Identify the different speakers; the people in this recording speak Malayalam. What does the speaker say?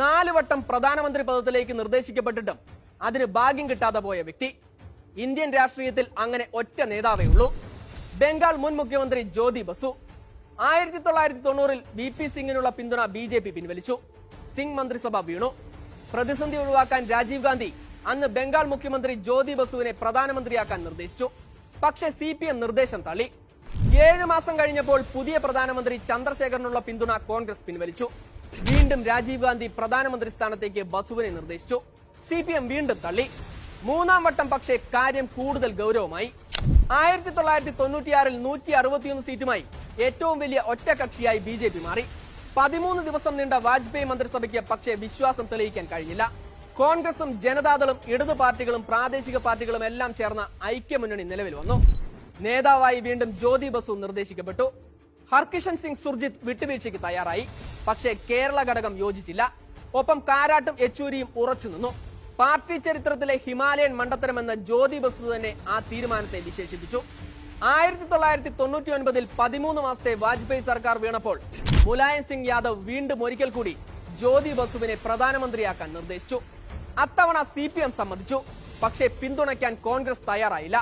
Speaker 1: നാല് വട്ടം പ്രധാനമന്ത്രി പദത്തിലേക്ക് നിർദ്ദേശിക്കപ്പെട്ടിട്ടും അതിന് ഭാഗ്യം കിട്ടാതെ പോയ വ്യക്തി. ഇന്ത്യൻ രാഷ്ട്രീയത്തിൽ അങ്ങനെ ഒറ്റ നേതാവേ ഉള്ളൂ. ബംഗാൾ മുൻ മുഖ്യമന്ത്രി ജ്യോതി ബസു. ആയിരത്തി തൊള്ളായിരത്തി തൊണ്ണൂറിൽ വി പി സിംഗിനുള്ള പിന്തുണ ബി ജെ പി പിൻവലിച്ചു. സിംഗ് മന്ത്രിസഭ വീണു. പ്രതിസന്ധി ഒഴിവാക്കാൻ രാജീവ് ഗാന്ധി അന്ന് ബംഗാൾ മുഖ്യമന്ത്രി ജ്യോതി ബസുവിനെ പ്രധാനമന്ത്രിയാക്കാൻ നിർദ്ദേശിച്ചു. പക്ഷേ സി പി എം നിർദ്ദേശം തള്ളി. ഏഴ് മാസം കഴിഞ്ഞപ്പോൾ പുതിയ പ്രധാനമന്ത്രി ചന്ദ്രശേഖരനുള്ള പിന്തുണ കോൺഗ്രസ് പിൻവലിച്ചു. വീണ്ടും രാജീവ് ഗാന്ധി പ്രധാനമന്ത്രി സ്ഥാനത്തേക്ക് ബസുവിനെ നിർദ്ദേശിച്ചു. സി പി എം വീണ്ടും തള്ളി. മൂന്നാം വട്ടം പക്ഷേ കാര്യം കൂടുതൽ ഗൗരവമായി. ആയിരത്തി തൊള്ളായിരത്തി തൊണ്ണൂറ്റിയാറിൽ നൂറ്റി അറുപത്തിയൊന്ന് സീറ്റുമായി ഏറ്റവും വലിയ ഒറ്റകക്ഷിയായി ബി ജെ പി മാറി. പതിമൂന്ന് ദിവസം നീണ്ട വാജ്പേയി മന്ത്രിസഭയ്ക്ക് പക്ഷേ വിശ്വാസം തെളിയിക്കാൻ കഴിഞ്ഞില്ല. കോൺഗ്രസും ജനതാദളും ഇടതു പാർട്ടികളും പ്രാദേശിക പാർട്ടികളും എല്ലാം ചേർന്ന ഐക്യമുന്നണി നിലവിൽ വന്നു. നേതാവായി വീണ്ടും ജ്യോതി ബസു നിർദ്ദേശിക്കപ്പെട്ടു. ഹർകിഷൻ സിംഗ് സുർജിത്ത് വിട്ടുവീഴ്ചയ്ക്ക് തയ്യാറായി. പക്ഷേ കേരള ഘടകം യോജിച്ചില്ല. ഒപ്പം കാരാട്ടും യെച്ചൂരിയും ഉറച്ചു നിന്നു. പാർട്ടി ചരിത്രത്തിലെ ഹിമാലയൻ മണ്ടത്തരമെന്ന ജ്യോതി ബസു തന്നെ ആ തീരുമാനത്തെ വിശേഷിപ്പിച്ചു. ആയിരത്തി തൊള്ളായിരത്തി തൊണ്ണൂറ്റി ഒൻപതിൽ പതിമൂന്ന് മാസത്തെ വാജ്പേയി സർക്കാർ വീണപ്പോൾ മുലായം സിംഗ് യാദവ് വീണ്ടും ഒരിക്കൽ കൂടി ജ്യോതി ബസുവിനെ പ്രധാനമന്ത്രിയാക്കാൻ നിർദ്ദേശിച്ചു. അത്തവണ സി പി എം സമ്മതിച്ചു. പക്ഷേ പിന്തുണയ്ക്കാൻ കോൺഗ്രസ് തയ്യാറായില്ല.